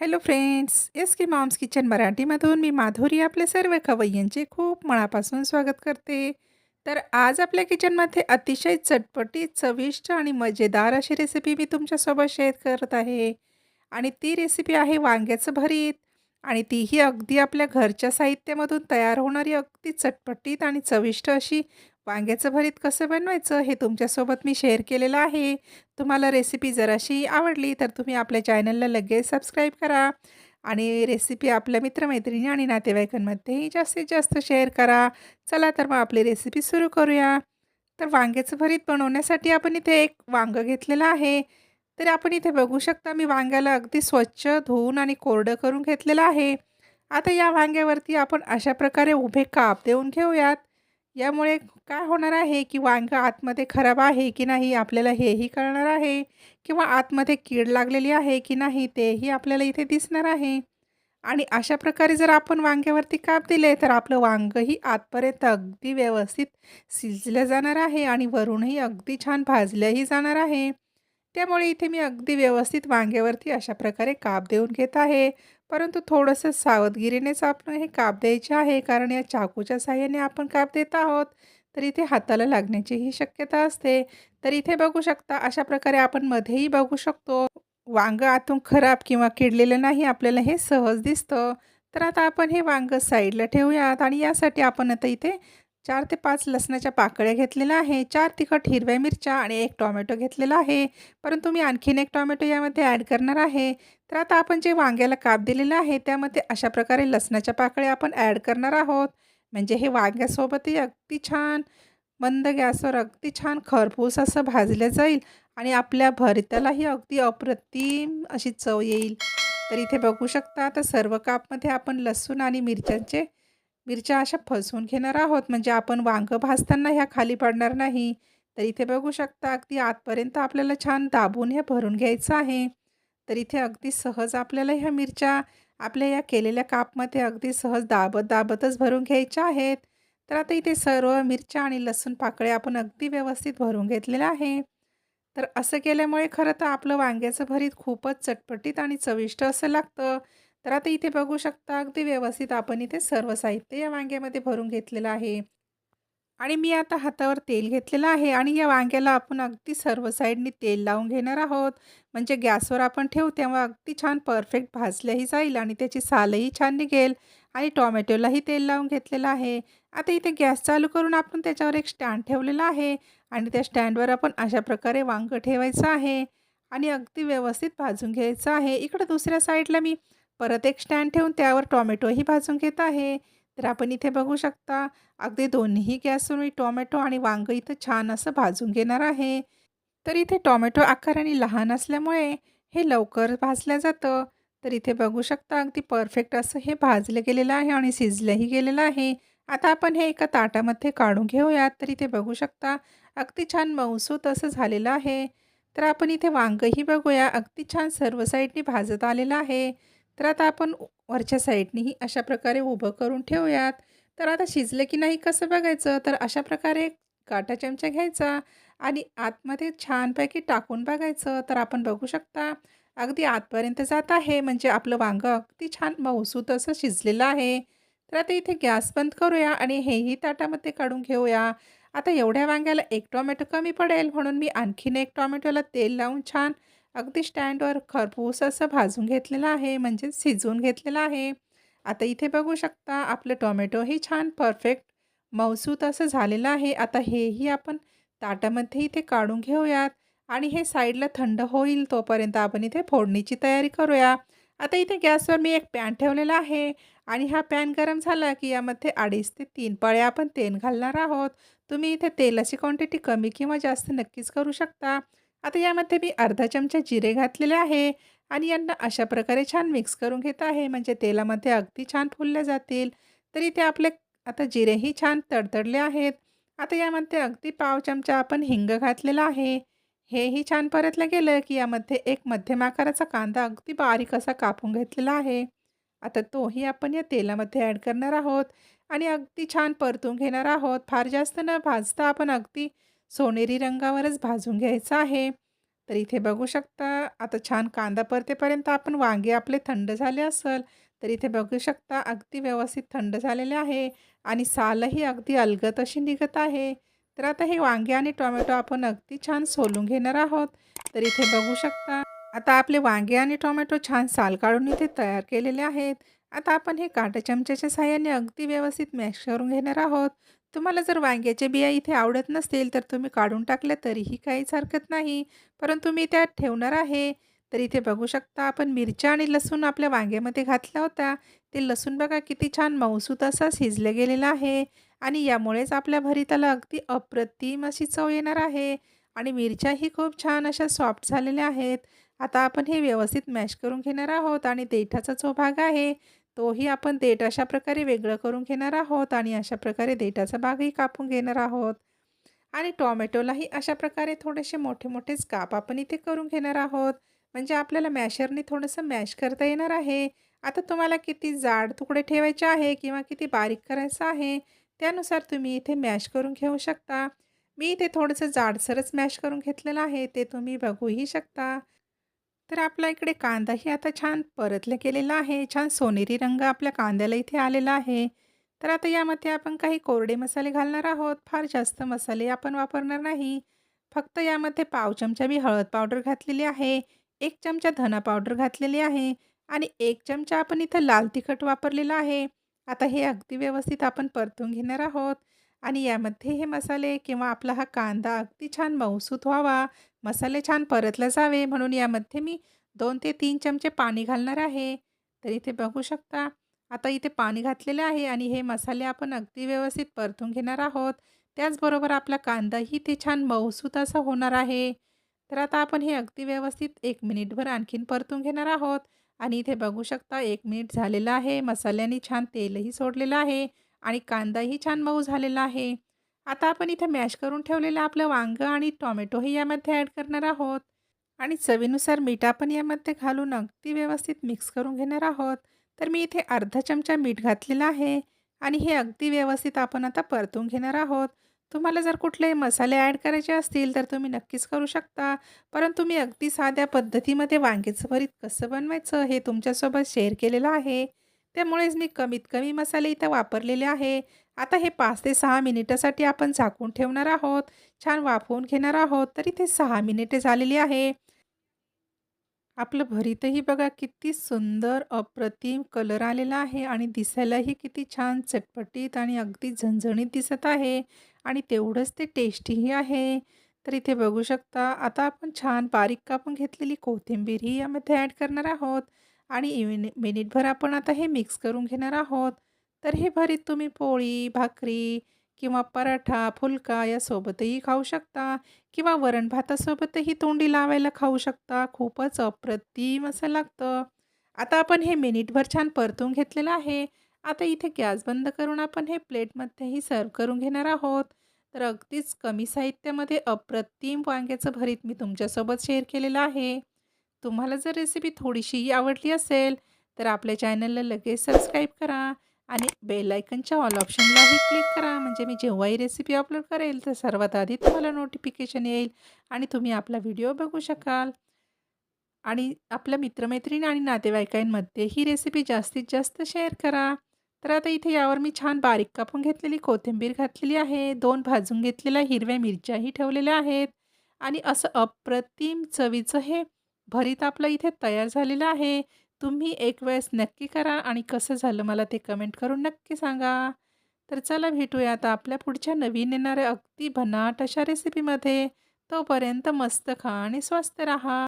Hello friends S K moms kitchen मराठीमधून मी माधुरी आपले सर्व खवय्यांचे खूप मनापासून स्वागत करते. तर आज आपल्या किचनमध्ये अतिशय चटपटीत चविष्ट आणि मजेदार अशी रेसिपी मी तुमच्यासोबत शेअर करत आहे. आणि ती रेसिपी आहे वांग्याचं भरीत. आणि तीही अगदी आपल्या घरच्या साहित्यामधून तयार होणारी अगदी चटपटीत आणि चविष्ट अशी वांग्याचं भरीत कसं बनवायचं हे तुमच्यासोबत मी शेअर केलेलं आहे. तुम्हाला रेसिपी जराशी आवडली तर तुम्ही आपल्या चॅनलला लगेच सबस्क्राईब करा आणि रेसिपी आपल्या मित्रमैत्रिणी आणि नातेवाईकांमध्येही जास्तीत जास्त शेअर करा. चला तर मग आपली रेसिपी सुरू करूया. तर वांग्याचं भरीत बनवण्यासाठी आपण इथे एक वांगं घेतलेलं आहे. तर आपण इथे बघू शकता मी वांग्याला अगदी स्वच्छ धुवून आणि कोरडं करून घेतलेलं आहे. आता या वांग्यावरती आपण अशा प्रकारे उभे काप देऊन घेऊयात. यामुळे काय होणार आहे की वांगं आतमध्ये खराब आहे की नाही आपल्याला हेही कळणार आहे? किंवा आतमध्ये कीड लागलेली आहे की नाही तेही आपल्याला इथे दिसणार आहे? आणि अशा प्रकारे जर आपण वांग्यावरती काप दिले तर आपलं वांगंही आतपर्यंत अगदी व्यवस्थित शिजलं जाणार आहे आणि वरूनही अगदी छान भाजलंही जाणार आहे. त्यामुळे इथे मी अगदी व्यवस्थित वांग्यावरती अशा प्रकारे काप देऊन घेत आहे. परंतु थोडंसं सावधगिरीनेच आपण हे काप द्यायचे आहे कारण या चाकूच्या साहाय्याने आपण काप देत आहोत. तर इथे हाताला लागण्याचीही शक्यता असते. तर इथे बघू शकता अशा प्रकारे आपण मध्येही बघू शकतो. वांगं आतून खराब किंवा किडलेलं नाही आपल्याला हे सहज दिसतं. तर आता आपण हे वांग साईडला ठेवूयात आणि यासाठी आपण आता इथे चार ते पाच लसणाच्या पाकळ्या घेतलेल्या आहे चार तिखट हिरव्या मिरच्या आणि एक टॉमॅटो घेतलेला आहे. परंतु मी आणखीन एक टॉमॅटो यामध्ये ॲड करणार आहे. तर आता आपण जे वांग्याला काप दिलेलं आहे त्यामध्ये अशा प्रकारे लसणाच्या पाकळ्या आपण ॲड करणार आहोत. म्हणजे हे वांग्यासोबतही अगदी छान मंद गॅसवर अगदी छान खरपूस असं भाजलं जाईल आणि आपल्या भरत्यालाही अगदी अप्रतिम अशी चव येईल. तर इथे बघू शकता आता सर्व कापमध्ये आपण लसूण आणि मिरच्यांचे मिरच्या अशा फसवून घेणार आहोत. म्हणजे आपण वांगं भाजताना ह्या खाली पडणार नाही. तर इथे बघू शकता अगदी आतपर्यंत आपल्याला छान दाबून हे भरून घ्यायचं आहे. तर इथे अगदी सहज आपल्याला ह्या मिरच्या आपल्या या केलेल्या कापमध्ये अगदी सहज दाबत दाबतच भरून घ्यायच्या आहेत. तर आता इथे सर्व मिरच्या आणि लसूण पाकळ्या आपण अगदी व्यवस्थित भरून घेतलेल्या आहे. तर असं केल्यामुळे खरं तर आपलं वांग्याचं भरीत खूपच चटपटीत आणि चविष्ट असं लागतं. तर आता इथे बघू शकता अगदी व्यवस्थित आपण इथे सर्व साहित्य या वांग्यामध्ये भरून घेतलेलं आहे. आणि मी आता हातावर तेल घेतलेलं आहे आणि या वांग्याला आपण अगदी सर्व साईडनी तेल लावून घेणार आहोत. म्हणजे गॅसवर आपण ठेवू तेव्हा अगदी छान परफेक्ट भाजल्याही जाईल आणि त्याची सालही छान निघेल. आणि टॉमॅटोलाही तेल लावून घेतलेलं आहे. आता इथे गॅस चालू करून आपण त्याच्यावर एक स्टँड ठेवलेला आहे आणि त्या स्टँडवर आपण अशा प्रकारे वांगं ठेवायचं आहे. आणि अगदी व्यवस्थित भाजून घ्यायचं आहे. इकडं दुसऱ्या साईडला मी परत एक स्टँड ठेवून त्यावर टॉमॅटोही भाजून घेत आहे. तर आपण इथे बघू शकता अगदी दोन्ही गॅसवर मी टॉमॅटो आणि वांगं इथं छान असं भाजून घेणार आहे. तर इथे टॉमॅटो आकाराने लहान असल्यामुळे हे लवकर भाजलं जातं. तर इथे बघू शकता अगदी परफेक्ट असं हे भाजलं गेलेलं आहे आणि शिजलंही गेलेलं आहे. आता आपण हे एका ताटामध्ये काढून घेऊयात. तर इथे बघू शकता अगदी छान मऊसूत असं झालेलं आहे. तर आपण इथे वांगंही बघूया. अगदी छान सर्व साईडनी भाजत आलेलं आहे. तर आता आपण वरच्या साईडनीही अशा प्रकारे उभं करून ठेवूयात. तर आता शिजलं की नाही कसं बघायचं? तर अशा प्रकारे काटा चमचा घ्यायचा आणि आतमध्ये छानपैकी टाकून बघायचं. तर आपण बघू शकता अगदी आतपर्यंत जात आहे. म्हणजे आपलं वांगं अगदी छान मऊसूत असं शिजलेलं आहे. तर आता इथे गॅस बंद करूया आणि हेही ताटामध्ये काढून घेऊया. आता एवढ्या वांग्याला एक टोमॅटो कमी पडेल म्हणून मी आणखीन एक टोमॅटोला तेल लावून छान अगदी स्टँडवर खरपूस असं भाजून घेतलेलं आहे म्हणजे शिजवून घेतलेलं आहे. आता इथे बघू शकता आपलं टोमॅटोही छान परफेक्ट मऊसूत असं झालेलं आहे. आता हेही आपण ताटामध्ये इथे काढून घेऊयात आणि हे साईडला थंड होईल तोपर्यंत आपण इथे फोडणीची तयारी करूया. आता इथे गॅसवर मी एक पॅन ठेवलेला आहे आणि हा पॅन गरम झाला की यामध्ये अडीच ते तीन पळ्या आपण तेल घालणार आहोत. तुम्ही इथे तेलाची क्वांटिटी कमी किंवा जास्त नक्कीच करू शकता. आता यामध्ये मी अर्धा चमचा जिरे घातलेले आहे आणि यांना अशा प्रकारे छान मिक्स करून घेत आहे. म्हणजे तेलामध्ये अगदी छान फुलले जातील. तर इथे आपले आता जिरेही छान तडतडले आहेत. आता यामध्ये अगदी पाव चमचा आपण हिंग घातलेला आहे. हेही छान परतलं गेलं की यामध्ये एक मध्यम आकाराचा कांदा अगदी बारीक असा कापून घेतलेला आहे. आता तोही आपण या तेलामध्ये ॲड करणार आहोत आणि अगदी छान परतून घेणार आहोत. फार जास्त न भाजता आपण अगदी सोनेरी रंगावरच भाजून घ्यायचं आहे. तर इथे बघू शकता आता छान कांदा परतेपर्यंत आपण वांगे आपले थंड झाले असेल तर इथे बघू शकता अगदी व्यवस्थित थंड झालेले आहे आणि सालही अगदी अलगत अशी निघत आहे. तर आता हे वांगे आणि टोमॅटो आपण अगदी छान सोलून घेणार आहोत. तर इथे बघू शकता आता आपले वांगे आणि टोमॅटो छान साल काढून इथे तयार केलेले आहेत. आता आपण हे काटा चमच्याच्या साहाय्याने अगदी व्यवस्थित मॅश करून घेणार आहोत. तुम्हाला जर वांग्याच्या बिया इथे आवडत नसतील तर तुम्ही काढून टाकल्या तरीही काहीच हरकत नाही. परंतु मी त्यात ठेवणार आहे. तर इथे बघू शकता आपण मिरच्या आणि लसूण आपल्या वांग्यामध्ये घातला होता. ते लसूण बघा किती छान मौसूत असा शिजलं गेलेला आहे. आणि यामुळेच आपल्या भरिताला अगदी अप्रतिम अशी चव येणार आहे. आणि मिरच्याही खूप छान अशा सॉफ्ट झालेल्या आहेत. आता आपण हे व्यवस्थित मॅश करून घेणार आहोत आणि देठाचा जो भाग आहे तोही आपण देठ अशा प्रकारे वेगळं करून घेणार आहोत आणि अशा प्रकारे देठाचा भागही कापून घेणार आहोत. आणि टॉमॅटोलाही अशा प्रकारे थोडेसे मोठे मोठेच काप आपण इथे करून घेणार आहोत. म्हणजे आपल्याला मॅशरने थोडंसं मॅश करता येणार आहे. आता तुम्हाला किती जाड तुकडे ठेवायचे आहे किंवा किती बारीक करायचं आहे त्यानुसार तुम्ही इथे मॅश करून घेऊ शकता. मी इथे थोडंसं जाडसरच मॅश करून घेतलेलं आहे ते तुम्ही बघूही शकता. तर आपल्या इकडे कांदाही आता छान परतले केलेला आहे. छान सोनेरी रंग आपल्या कांद्याला इथे आलेला आहे. तर आता यामध्ये आपण काही कोरडे मसाले घालणार आहोत. फार जास्त मसाले आपण वापरणार नाही. फक्त यामध्ये पाव चमचा मी हळद पावडर घातलेली आहे. एक चमचा धना पावडर घातलेली आहे. आणि एक चमचा आपण इथं लाल तिखट वापरलेलं आहे. आता हे अगदी व्यवस्थित आपण परतून घेणार आहोत. आणि यामध्ये हे मसाले किंवा आपला हा कांदा अगदी छान मऊसूत व्हावा मसाले छान परतले जावे म्हणून यामध्ये मी दोन ते तीन चमचे पाणी घालणार आहे. तर इथे बघू शकता आता इथे पाणी घातलेलं आहे आणि हे मसाले आपण अगदी व्यवस्थित परतून घेणार आहोत. त्याचबरोबर आपला कांदाही ते छान मऊसूत असा होणार आहे. तर आता आपण हे अगदी व्यवस्थित एक मिनिटभर आणखीन परतून घेणार आहोत. आणि इथे बघू शकता एक मिनिट झालेलं आहे. मसाल्याने छान तेलही सोडलेलं आहे. आणि कांदाही छान मऊ झालेला आहे. आता आपण इथे मॅश करून ठेवलेलं आपलं वांगं आणि टॉमॅटोही यामध्ये ॲड करणार आहोत. आणि चवीनुसार मीठ आपण यामध्ये घालून अगदी व्यवस्थित मिक्स करून घेणार आहोत. तर मी इथे अर्धा चमचा मीठ घातलेलं आहे आणि हे अगदी व्यवस्थित आपण आता परतून घेणार आहोत. तुम्हाला जर कुठले मसाले ॲड करायचे असतील तर तुम्ही नक्कीच करू शकता. परंतु मी अगदी साध्या पद्धतीमध्ये वांग्याचं भरीत कसं बनवायचं हे तुमच्यासोबत शेअर केलेलं आहे. त्यामुळेच मी कमीत कमी मसाले इथं वापरलेले आहे. आता हे पाच ते सहा मिनिटासाठी आपण झाकून ठेवणार आहोत. छान वाफवून घेणार आहोत. तर इथे सहा मिनिटे झालेली आहे. आपलं भरीतही बघा किती सुंदर अप्रतिम कलर आलेला आहे आणि दिसायलाही किती छान चटपटीत आणि अगदी झणझणीत दिसत आहे आणि तेवढंच ते टेस्टीही आहे. तर इथे बघू शकता आता आपण छान बारीक कापून घेतलेली कोथिंबीरही यामध्ये ॲड करणार आहोत. आणि मिनि मिनिटभर आपण आता हे मिक्स करून घेणार आहोत. तर हे भरीत तुम्ही पोळी भाकरी किंवा पराठा फुलका यासोबतही खाऊ शकता किंवा वरण भातासोबतही तोंडी लावायला खाऊ शकता. खूपच अप्रतिम असं लागतं. आता आपण हे मिनिटभर छान परतून घेतलेलं आहे. आता इथे गॅस बंद करून आपण हे प्लेटमध्येही सर्व करून घेणार आहोत. तर अगदीच कमी साहित्यामध्ये अप्रतिम वांग्याचं भरीत मी तुमच्यासोबत शेअर केलेलं आहे. तुम्हाला जर रेसिपी थोडीशीही आवडली असेल तर आपल्या चॅनलला लगेच सबस्क्राईब करा आणि बेलायकनच्या ऑल ऑप्शनलाही क्लिक करा. म्हणजे मी जेव्हाही रेसिपी अपलोड करेल तर सर्वात आधी तुम्हाला नोटिफिकेशन येईल आणि तुम्ही आपला व्हिडिओ बघू शकाल. आणि आपल्या मित्रमैत्रिणी आणि नातेवाईकांमध्ये ही रेसिपी जास्तीत जास्त शेअर करा. तर आता इथे यावर मी छान बारीक कापून घेतलेली कोथिंबीर घातलेली आहे. दोन भाजून घेतलेल्या हिरव्या मिरच्याही ठेवलेल्या आहेत. आणि असं अप्रतिम चवीचं हे भरीत आपलं इथे तयार झालेलं आहे. तुम्ही एक वेळेस नक्की करा आणि कसं झालं मला ते कमेंट करून नक्की सांगा. तर चला भेटूया आता आपल्या पुढच्या नवीन येणाऱ्या अगदी भन्नाट अशा रेसिपीमध्ये तोपर्यंत मस्त खा आणि स्वस्त राहा.